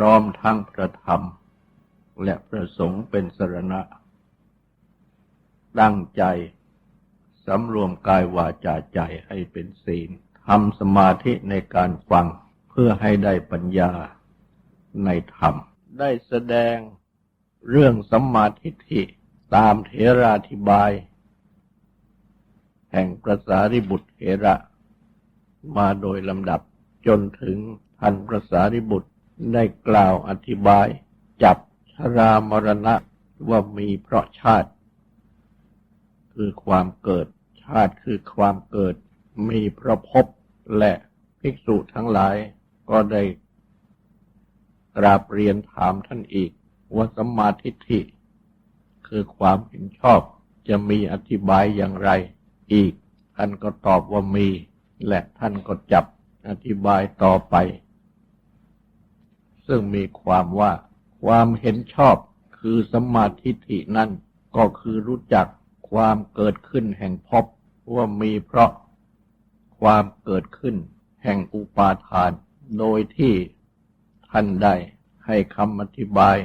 ร้อมทั้งพระธรรม และพระสงฆ์เป็นสรณะ ตั้งใจสำรวมกายวาจาใจให้เป็นศีลทำสมาธิในการฟังเพื่อให้ได้ปัญญาในธรรม ได้แสดงเรื่องสัมมาทิฏฐิตามเถราธิบาย แห่งพระสารีบุตรเถระ มาโดยลำดับจนถึงท่านพระสารีบุตร ได้กล่าวอธิบาย จับชรามรณะว่ามีเพราะชาติ คือความเกิด ชาติคือความเกิด มีเพราะภพและภิกษุทั้งหลายก็ได้กราบเรียนถามท่านอีกว่าสัมมาทิฏฐิคือความเห็นชอบจะมีอธิบายอย่างไรอีก ท่านก็ตอบว่ามี และท่านก็จับอธิบายต่อไป ซึ่งมีความว่าความเห็นชอบคือสัมมาทิฏฐินั่นก็คือรู้จักความเกิดขึ้นแห่งภพว่ามีเพราะความเกิดขึ้นแห่งอุปาทาน โดยที่ท่านได้ให้คำอธิบาย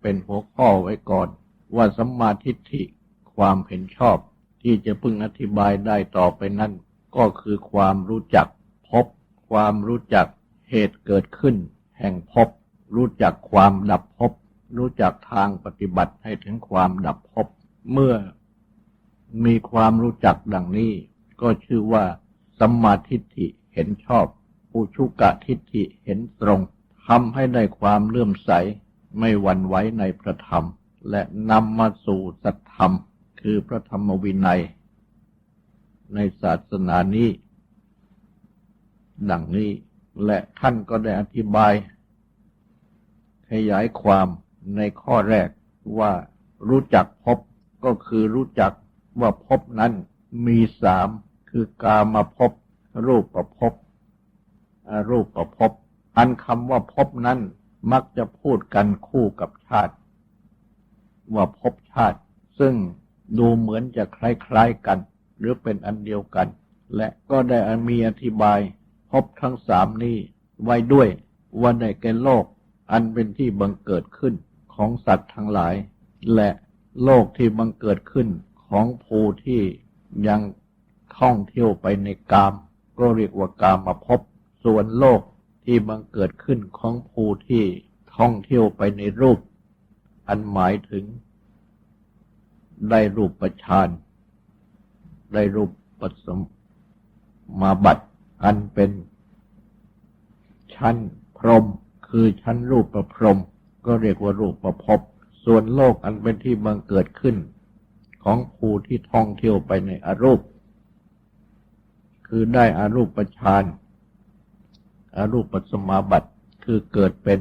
เป็นหัวข้อไว้ก่อน ว่าสัมมาทิฏฐิความเห็นชอบที่จะพึงอธิบายได้ต่อไปนั่นก็คือความรู้จักพบความรู้จักเหตุเกิดขึ้น แห่งพบรู้จักความดับพบรู้จักทางปฏิบัติให้ถึงความดับพบเมื่อมีความรู้จักดังนี้ ก็ชื่อว่าสัมมาทิฏฐิเห็นชอบอุชุกะทิฏฐิเห็นตรงทำให้ได้ความเลื่อมใสไม่หวั่นไหวในพระธรรม และนำมาสู่สัตธรรม คือพระธรรมวินัย ในศาสนานี้ ดังนี้ และท่านก็ได้อธิบาย ขยายความในข้อแรกว่ารู้จักพบก็คือรู้จักว่าพบนั้นมีสามคือกามาพบรูปประพบรูปประพบอันคำว่าพบนั้นมักจะพูดกันคู่กับชาติ ว่าพบชาติ ซึ่งดูเหมือนจะคล้ายๆกัน หรือเป็นอันเดียวกัน และก็ได้มีอธิบาย บทั้งสามนี้ไว้ด้วยว่าในแก่โลกอันเป็นที่บังเกิดขึ้นของสัตว์ทั้งหลาย และโลกที่บังเกิดขึ้นของภูที่ยังท่องเที่ยวไปในกาม ก็เรียกว่ากามมาพบส่วนโลกที่บังเกิดขึ้นของภูที่ท่องเที่ยวไปในรูป อันหมายถึง ได้รูปประชานได้รูปปัสมมาบัติ อันเป็นชั้นพรหมคือชั้นรูปประพรหมก็เรียกว่ารูปประพบส่วนโลกอันเป็นที่บังเกิดขึ้น ของภูที่ท่องเที่ยวไปในอรูป คือได้อารูปประชานอารูปปัสมาบัติคือเกิดเป็น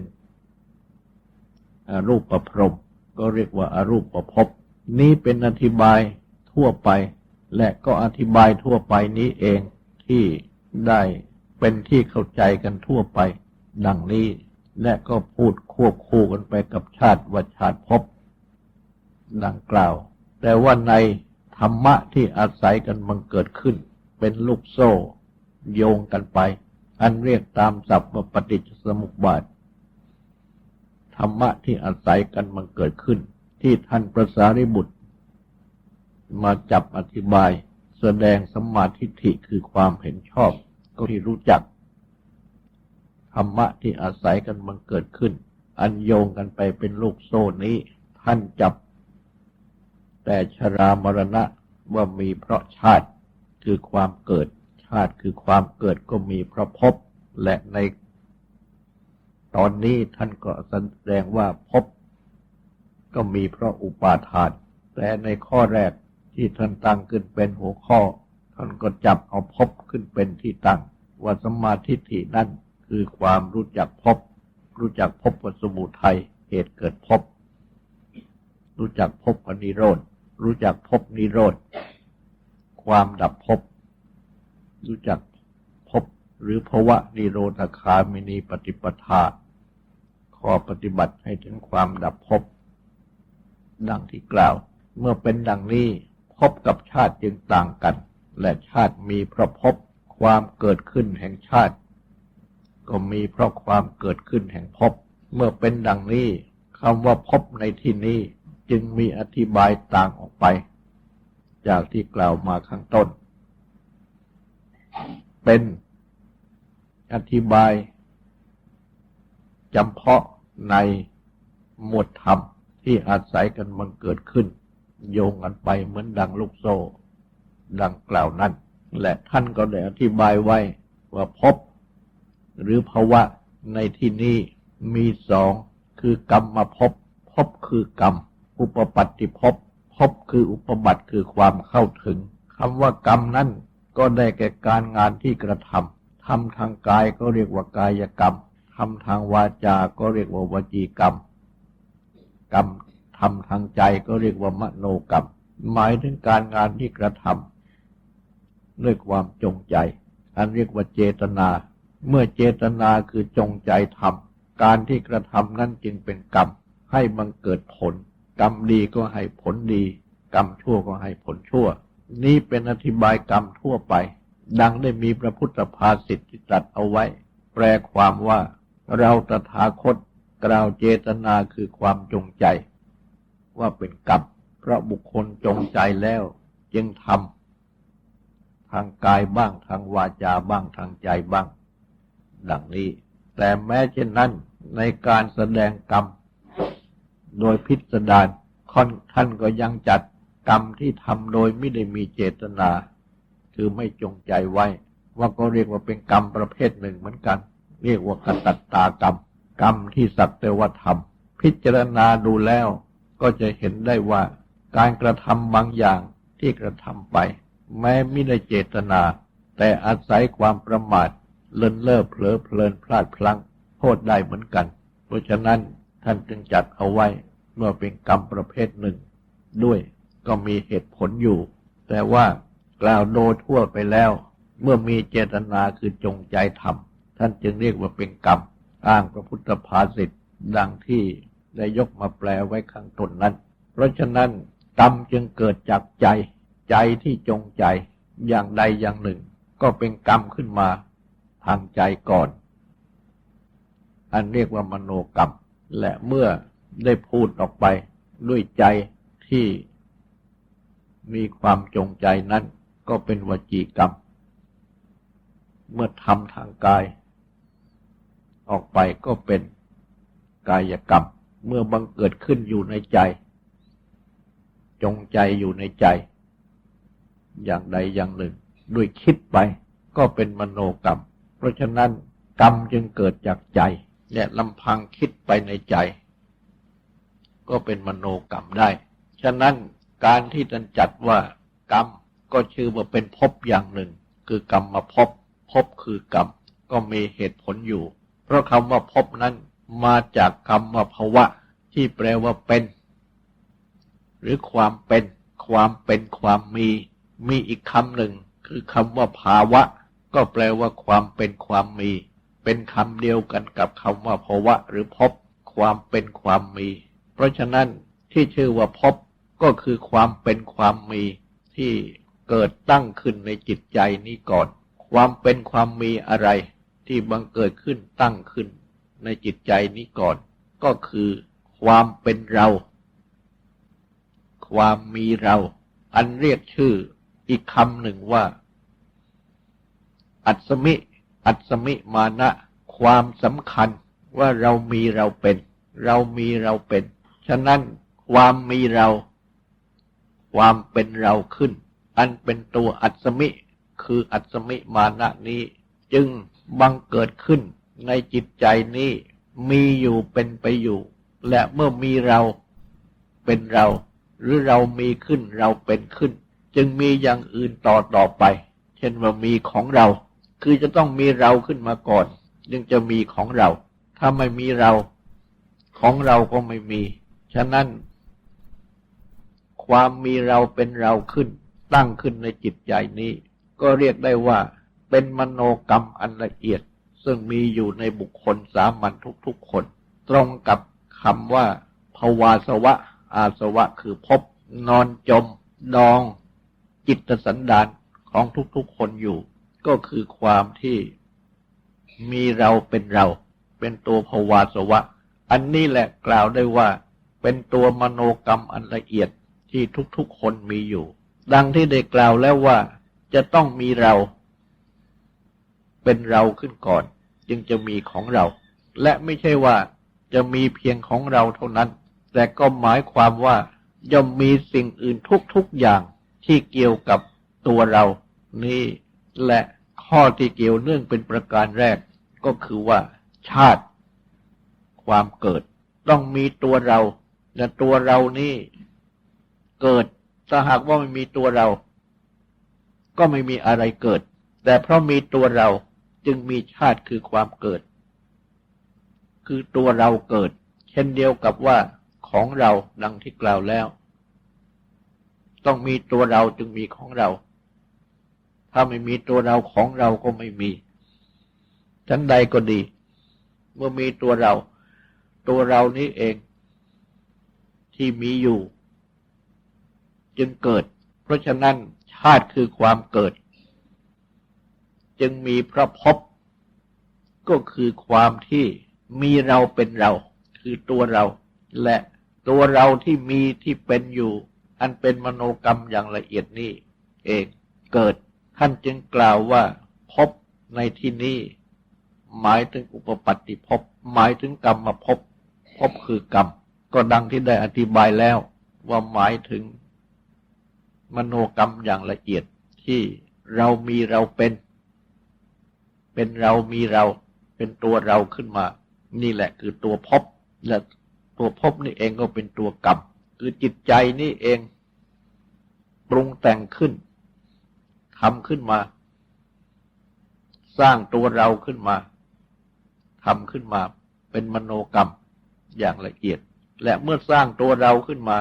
อารูปประพรหมก็เรียกว่าอารูปประพบนี้เป็นอธิบายทั่วไป และก็อธิบายทั่วไปนี้เองที่ ได้เป็นที่เข้าใจกันทั่วไป ดังนี้ และก็พูดควบคู่กันไปกับชาติวัชาติพดังกล่าว แต่ว่าในธรรมะที่อาศัยกันมันเกิดขึ้น เป็นลูกโซ่ โยงกันไป อันเรียกตามศัพท์ว่าปฏิจจสมุปบาทธรรมะที่อาศัยกันมันเกิดขึ้น ที่ท่านประสาริบุตร มาจับอธิบาย แสดงสมมาทิฏฐิคือความเห็นชอบ ก็ที่รู้จัก ธรรมะที่อาศัยกันมันเกิดขึ้น อันโยงกันไปเป็นลูกโซ่นี้ ท่านจับ แต่ชรามรณะว่ามีเพราะชาติคือความเกิด ชาติคือความเกิดก็มีเพราะภพและใน ตอนนี้ท่านก็แสดงว่าภพก็มีเพราะอุปาทาน แต่ในข้อแรกที่ท่านตั้งขึ้นเป็นหัวข้อ ท่านก็จับเอาภพขึ้นเป็นที่ตั้ง ว่าสมาทิฐินั่นคือความรู้จักภพรู้จักภพวสมุทัยเหตุเกิดภพรู้จักภพกับนิโรธรู้จักภพนิโรธความดับภพรู้จักภพหรือภวะนิโรธคามินีปฏิปทาขอปฏิบัติให้ถึงความดับภพดังที่กล่าว เมื่อเป็นดังนี้ภพกับชาติจึงต่างกัน และชาติมีเพราะภพความเกิดขึ้นแห่งชาติ ก็มีเพราะความเกิดขึ้นแห่งภพเมื่อเป็นดังนี้คำว่าภพในที่นี้จึงมีอธิบายต่างออกไป จากที่กล่าวมาข้างต้น เป็นอธิบายจำเพาะในหมวดธรรมที่อาศัยกันมันเกิดขึ้น โยงกันไปเหมือนดังลูกโซ่ ดังกล่าวนั้น และท่านก็ได้อธิบายไว้ว่าพบ หรือภาวะในที่นี้มีสองคือกรรมมาพบพบคือกรรม อุปปัตติภพพบคืออุปบัติคือความเข้าถึงคำว่ากรรมนั้นก็ได้แก่การงานที่กระทำทำทางกายก็เรียกว่ากายกรรมทำทางวาจาก็เรียกว่าวจีกรรม กรรมทำทางใจก็เรียกว่ามโนกรรม หมายถึงการงานที่กระทำ ด้วยความจงใจ อันเรียกว่าเจตนา เมื่อเจตนาคือจงใจทำการที่กระทำนั้นจึงเป็นกรรม ให้บังเกิดผล กรรมดีก็ให้ผลดี กรรมชั่วก็ให้ผลชั่ว นี่เป็นอธิบายกรรมทั่วไป ดังได้มีพระพุทธภาษิตที่ตรัสเอาไว้ แปลความว่า เราตถาคตกล่าวเจตนาคือความจงใจ ว่าเป็นกรรมเพราะบุคคลจงใจแล้ว จึงทำ ทางกายบ้าง ทางวาจาบ้างทางใจบ้าง ดังนี้ แต่แม้เช่นนั้นในการแสดงกรรม โดยพิสดารค่อนท่านก็ยังจัดกรรมที่ทำโดยไม่ได้มีเจตนา คือไม่จงใจไว้ ว่าก็เรียกว่าเป็นกรรมประเภทหนึ่งเหมือนกัน เรียกว่ากตัตตากรรม กรรมที่สักแต่ว่าทำพิจารณาดูแล้ว ก็จะเห็นได้ว่า การกระทำบางอย่างที่กระทำไป แม้ไม่ได้เจตนา แต่อาศัยความประมาทเลินเล่อเผลอเพลินพลาดพลั้งโทษได้เหมือนกัน เพราะฉะนั้นท่านจึงจัดเอาไว้เมื่อเป็นกรรมประเภทหนึ่ง ด้วยก็มีเหตุผลอยู่ แต่ว่ากล่าวโดยทั่วไปแล้ว เมื่อมีเจตนาคือจงใจทำท่านจึงเรียกว่าเป็นกรรมอ้างพระพุทธภาษิตดังที่ได้ยกมาแปลไว้ข้างต้นนั้น เพราะฉะนั้นกรรมจึงเกิดจากใจ ใจที่จงใจอย่างใดอย่างหนึ่ง ก็เป็นกรรมขึ้นมาทางใจก่อน อันเรียกว่ามโนกรรม และเมื่อได้พูดออกไปด้วยใจที่มีความจงใจนั้นก็เป็นวจีกรรม เมื่อทำทางกาย ออกไปก็เป็นกายกรรม เมื่อบังเกิดขึ้นอยู่ในใจ จงใจอยู่ในใจ อย่างใดอย่างหนึ่ง ด้วยคิดไปก็เป็นมโนกรรม เพราะฉะนั้นกรรมจึงเกิดจากใจ และลำพังคิดไปในใจ ก็เป็นมโนกรรมได้ ฉะนั้นการที่ท่านจัดว่ากรรมก็ชื่อว่าเป็นภพอย่างหนึ่ง คือกรรมมาภพภพคือกรรม ก็มีเหตุผลอยู่ เพราะคำว่าพบนั้นมาจากคำว่าภาวะ ที่แปลว่าเป็น หรือความเป็น ความเป็นความมี มีอีกคำหนึ่ง คือคำว่าภาวะ ก็แปลว่าความเป็นความมี เป็นคำเดียวกันกับคำว่าภาวะ หรือพบ ความเป็นความมี เพราะฉะนั้นที่ชื่อว่าพบก็คือความเป็นความมีที่เกิดตั้งขึ้นในจิตใจนี้ก่อน ความเป็นความมีอะไร ที่บังเกิดขึ้นตั้งขึ้น ในจิตใจนี้ก่อน ก็คือ ความเป็นเรา ความมีเรา อันเรียกชื่อ อีกคำหนึ่งว่า อัศมิ อัศมิมานะ ความสำคัญว่าเรามีเราเป็น เรามีเราเป็น ฉะนั้นความมีเรา ความเป็นเราขึ้น อันเป็นตัวอัศมิ คืออัศมิมานะนี้ จึงบังเกิดขึ้นในจิตใจนี้มีอยู่เป็นไปอยู่ และเมื่อมีเราเป็นเรา หรือเรามีขึ้นเราเป็นขึ้น จึงมีอย่างอื่นต่อต่อไป เช่นว่ามีของเรา คือจะต้องมีเราขึ้นมาก่อน จึงจะมีของเรา ถ้าไม่มีเรา ของเราก็ไม่มี ฉะนั้น ความมีเราเป็นเราขึ้น ตั้งขึ้นในจิตใจนี้ ก็เรียกได้ว่า เป็นมโนกรรมอันละเอียด ซึ่งมีอยู่ในบุคคลสามัญทุกๆคน ตรงกับคำว่าภวาสวะ อาสวะคือพบ นอนจม ดอง จิตสันดานของทุกๆคนอยู่ ก็คือความที่มีเราเป็นเรา เป็นตัวภวาสวะ อันนี้แหละกล่าวได้ว่า เป็นตัวมโนกรรมอันละเอียดที่ทุกๆคนมีอยู่ ดังที่ได้กล่าวแล้วว่าจะต้องมีเรา เป็นเราขึ้นก่อน จึงจะมีของเรา และไม่ใช่ว่าจะมีเพียงของเราเท่านั้น แต่ก็หมายความว่าย่อมมีสิ่งอื่นทุกๆอย่าง ที่เกี่ยวกับตัวเรานี่และข้อที่เกี่ยวเนื่องเป็นประการแรกก็คือว่า ชาติ ความเกิด ต้องมีตัวเราและตัวเรานี่เกิดถ้าหากว่าไม่มีตัวเรา ก็ไม่มีอะไรเกิด แต่เพราะมีตัวเราจึงมีชาติคือความเกิด คือตัวเราเกิด เช่นเดียวกับว่าของเราดังที่กล่าวแล้ว ต้องมีตัวเราจึงมีของเรา ถ้าไม่มีตัวเราของเราก็ไม่มีชั้นใดก็ดี เมื่อมีตัวเรา ตัวเรานี้เองที่มีอยู่ จึงเกิด เพราะฉะนั้นชาติคือความเกิด จึงมีพระพบก็คือความที่มีเราเป็นเรา คือตัวเรา และตัวเราที่มีที่เป็นอยู่ อันเป็นมโนกรรมอย่างละเอียดนี้ เองเกิดท่านจึงกล่าวว่าพบในที่นี้ หมายถึงอุปปัตติภพหมายถึงกรรมมาพภพคือกรรม ก็ดังที่ได้อธิบายแล้วว่าหมายถึง มโนกรรมอย่างละเอียดที่เรามีเราเป็น เป็นเรามีเราเป็นตัวเราขึ้นมา นี่แหละคือตัวภพและตัวภพนี่เองก็เป็นตัวกรรมคือจิตใจนี่เอง ปรุงแต่งขึ้นทำขึ้นมา สร้างตัวเราขึ้นมาทำขึ้นมาเป็นมโนกรรมอย่างละเอียด และเมื่อสร้างตัวเราขึ้นมา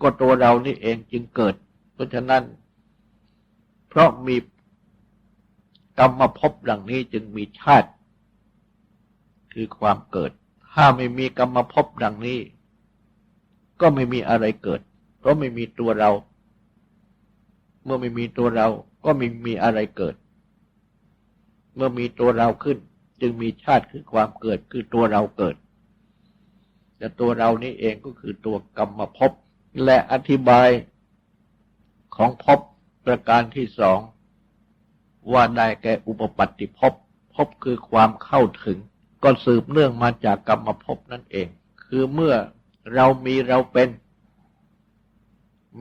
ก็ตัวเรานี่เองจึงเกิด เพราะฉะนั้น เพราะมีกรรมมาพดังนี้จึงมีชาติ คือความเกิด ถ้าไม่มีกรรมมาพดังนี้ ก็ไม่มีอะไรเกิด เพราะไม่มีตัวเรา เมื่อไม่มีตัวเราก็ไม่มีอะไรเกิด เมื่อมีตัวเราขึ้น จึงมีชาติคือความเกิดคือตัวเราเกิด แต่ตัวเรานี่เองก็คือตัวกรรมภพและอธิบายของภพประการที่สอง ว่าได้แก่อุปปัตติภพภพคือความเข้าถึง ก็สืบเนื่องมาจากกรรมภพนั่นเอง คือเมื่อเรามีเราเป็น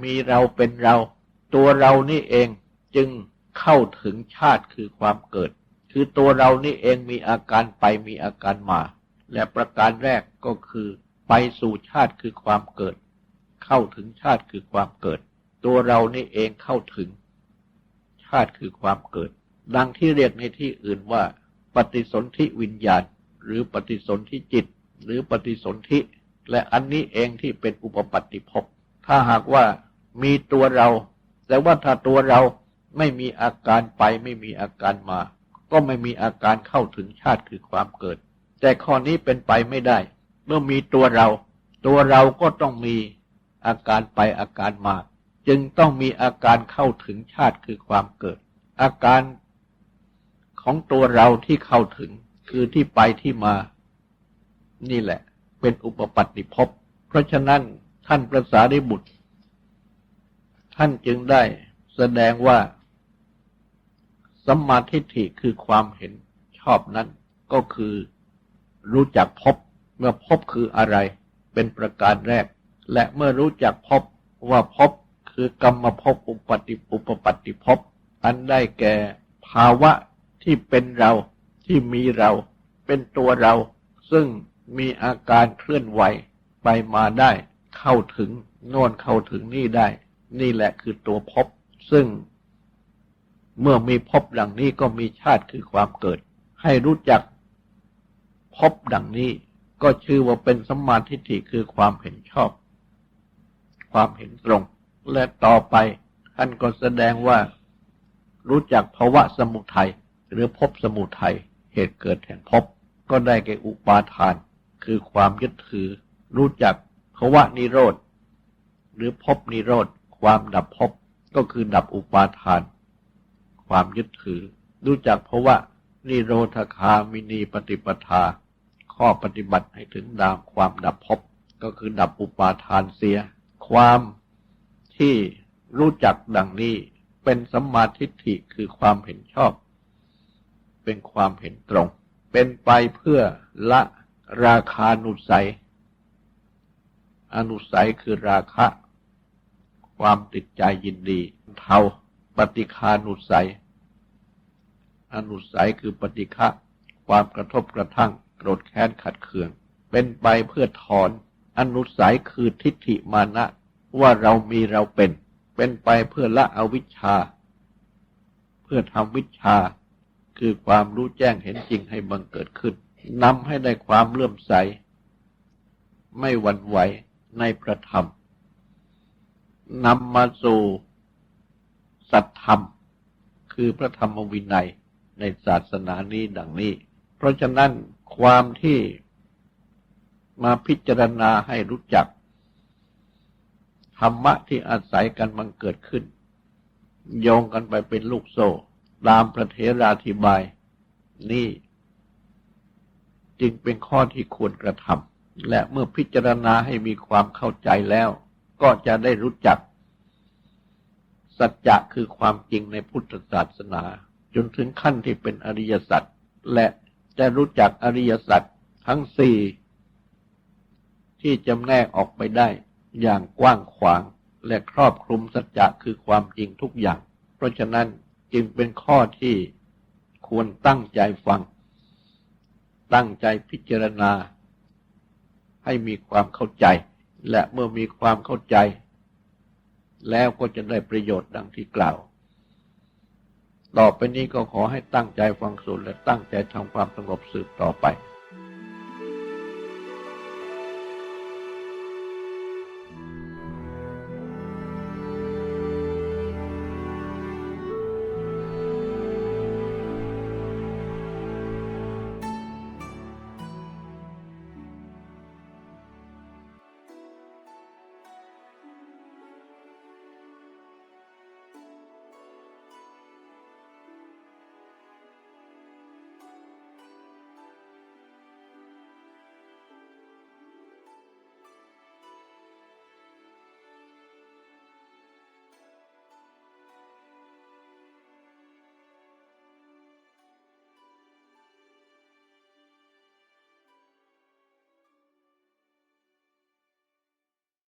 มีเราเป็นเรา ตัวเรานี่เองจึงเข้าถึงชาติคือความเกิด คือตัวเรานี่เองมีอาการไปมีอาการมา และประการแรกก็คือ ไปสู่ชาติคือความเกิด เข้าถึงชาติคือความเกิด ตัวเรานี่เองเข้าถึง ชาติคือความเกิด ดังที่เรียกในที่อื่นว่า ปฏิสนธิวิญญาณ หรือปฏิสนธิจิต หรือปฏิสนธิและอันนี้เองที่เป็นอุปปัตติภพถ้าหากว่ามีตัวเรา แต่ว่าถ้าตัวเราไม่มีอาการไปไม่มีอาการมา ก็ไม่มีอาการเข้าถึงชาติคือความเกิด แต่ข้อนี้เป็นไปไม่ได้ เมื่อมีตัวเรา ตัวเราก็ต้องมีอาการไปอาการมา จึงต้องมีอาการเข้าถึงชาติคือความเกิด อาการของตัวเราที่เข้าถึงคือที่ไปที่มา นี่แหละ เป็นอุปปัตติภพเพราะฉะนั้นท่านประสาริบุตร ท่านจึงได้แสดงว่าสัมมาทิฏฐิคือความเห็นชอบนั้น ก็คือรู้จักพบเมื่อพบคืออะไร เป็นประการแรก และเมื่อรู้จักพบว่าพบคือกรรมภพอุปติอุปปัตติภพอันได้แก่ภาวะที่เป็นเราที่มีเราเป็นตัวเรา ซึ่งมีอาการเคลื่อนไหวไปมาได้ เข้าถึงโน่นเข้าถึงนี่ได้ นี่แหละคือตัวพบซึ่งเมื่อมีพบดังนี้ก็มีชาติคือความเกิด ให้รู้จักพบดังนี้ก็ชื่อว่าเป็นสัมมาทิฏฐิคือความเห็นชอบ ความเห็นตรง และต่อไปท่านก็แสดงว่ารู้จักภาวะสมุทัยหรือภพสมุทัยเหตุเกิดแห่งภพก็ได้แก่อุปาทาน คือความยึดถือ รู้จักภาวะนิโรธ หรือภพนิโรธ ความดับภพก็คือดับอุปาทาน ความยึดถือ รู้จักภาะวะนิโรธคามินีปฏิปทา ข้อปฏิบัติให้ถึงดามความดับภพก็คือดับอุปาทานเสีย ความที่รู้จักดังนี้เป็นสัมมาทิฏฐิคือความเห็นชอบ เป็นความเห็นตรง เป็นไปเพื่อละราคานุสัย อนุสัยคือราคะ ความติดใจยินดีเทาปฏิคานุสัย อนุสัยคือปฏิฆะความกระทบกระทั่งโกรธแค้นขัดเคือง เป็นไปเพื่อถอน อนุสัยคือทิฏฐิมานะ ว่าเรามีเราเป็น เป็นไปเพื่อละอวิชชา เพื่อทำวิชา คือความรู้แจ้งเห็นจริงให้บังเกิดขึ้นนำให้ได้ความเลื่อมใส ไม่หวั่นไหวในพระธรรม นำมาสู่สัตธรรม คือพระธรรมวินัยในศาสนานี้ดังนี้ เพราะฉะนั้นความที่มาพิจารณาให้รู้จัก ธรรมะที่อาศัยกันมันเกิดขึ้น โยงกันไปเป็นลูกโซ่ ตามพระเทราธิบาย นี่ จึงเป็นข้อที่ควรกระทำและเมื่อพิจารณาให้มีความเข้าใจแล้ว ก็จะได้รู้จัก สัจจะคือความจริงในพุทธศาสนา จนถึงขั้นที่เป็นอริยสัจและจะรู้จักอริยสัจทั้งสี่ที่จำแนกออกไปได้อย่างกว้างขวางและครอบคลุมสัจจะคือความจริงทุกอย่าง เพราะฉะนั้นจึงเป็นข้อที่ควรตั้งใจฟัง ตั้งใจพิจารณา ให้มีความเข้าใจ และเมื่อมีความเข้าใจ แล้วก็จะได้ประโยชน์ดังที่กล่าว ต่อไปนี้ก็ขอให้ตั้งใจฟังสูตรและตั้งใจทำความสงบสืบต่อไป